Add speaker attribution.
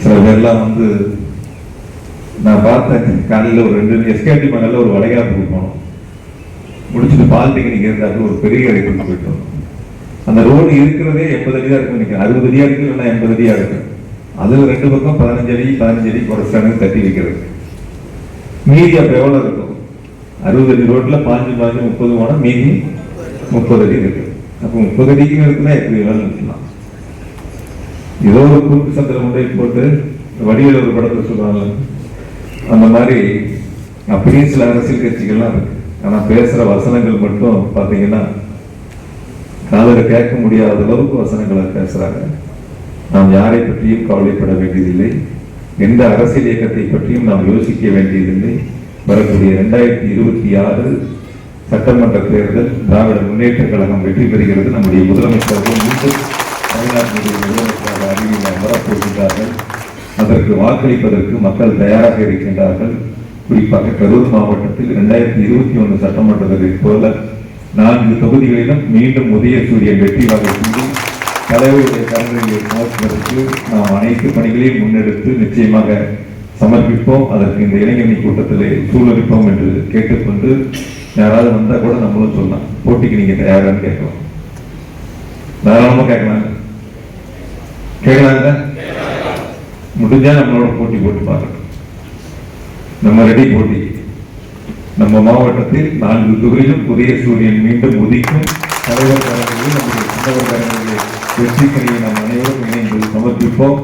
Speaker 1: சில பேர்லாம் வந்து நான் பார்த்தேன் காலையில் ஒரு ரெண்டு எஸ்கேடி மணலில் ஒரு வளைகாப்புக்கு போனோம். முடிச்சுட்டு பாலிடெக்னிக் இருந்தாலும் ஒரு பெரிய கடைக்கு போயிட்டோம் அந்த ரோடு இருக்கிறதே எண்பது அடி தான் இருக்கும் நினைக்கிறேன். அறுபது அடியா இருக்கு இல்லைன்னா எண்பது அடியா இருக்கும். அது ரெண்டு பக்கம் பதினஞ்சு அடி பதினஞ்சு அடி குறைச்சானு தட்டி வைக்கிறது. மீதி அப்ப எவ்வளவு இருக்கும்? அறுபது அடி ரோட்ல பாஞ்சு பாஞ்சு முப்பது போனா மீதி முப்பது அடி இருக்கு. அப்போ முப்பது அடிக்கு இருக்குன்னா எப்படி வேணும் நிறுத்தலாம் ஏதோ ஒரு குறுக்கு சந்திர முறை போட்டு வடிவில் ஒரு படத்தை சொல்லுவாங்க அந்த மாதிரி அப்படியே சில அரசியல் கட்சிகள்லாம் இருக்கு. ஆனால் பேசுகிற வசனங்கள் மட்டும் பார்த்தீங்கன்னா காதல கேட்க முடியாத அளவுக்கு வசனங்களை பேசுகிறாங்க நாம் யாரை பற்றியும் கவலைப்பட வேண்டியதில்லை. எந்த அரசியல் இயக்கத்தை பற்றியும் நாம் யோசிக்க வேண்டியதில்லை. வரக்கூடிய ரெண்டாயிரத்தி இருபத்தி ஆறு சட்டமன்ற தேர்தல் திராவிட முன்னேற்ற கழகம் வெற்றி பெறுகிறது. நம்முடைய முதலமைச்சர்கள் மீண்டும் தமிழ்நாட்டினுடைய அறிவியல் அமரப்போகின்றார்கள் அதற்கு வாக்களிப்பதற்கு மக்கள் தயாராக இருக்கின்றார்கள். குறிப்பாக கரூர் மாவட்டத்தில் இரண்டாயிரத்தி இருபத்தி ஒன்று சட்டமன்றத்தை போல நான்கு தொகுதிகளிலும் மீண்டும் உதய சூரியன் வெற்றி வாகை செஞ்சு தலைவருடைய கரங்களை நோக்குவதற்கு நாம் அனைத்து பணிகளையும் முன்னெடுத்து நிச்சயமாக சமர்ப்பிப்போம். அதற்கு இந்த இளைஞரணி கூட்டத்திலே சூழலிப்போம் என்று கேட்டுக்கொண்டு யாராவது வந்தால் கூட நம்மளும் சொல்லலாம். போட்டிக்கு நீங்கள் தயாரான்னு கேட்கலாம். தாராளமாக கேட்கலாம். கேட்கலாங்க? முடிஞ்சா நம்மளோட போட்டி போட்டு பார்க்கணும் நம்ம ரெடி போட்டி. நம்ம மாவட்டத்தில் நான்கு தொகுதியிலும் புதிய சூரியன் மீண்டும் உதிக்கும். தலைவர் கரங்களில் நம்முடைய சின்னவர் வெற்றி கனியை நாம் அனைவரும் இணைந்து சமர்ப்பிப்போம்.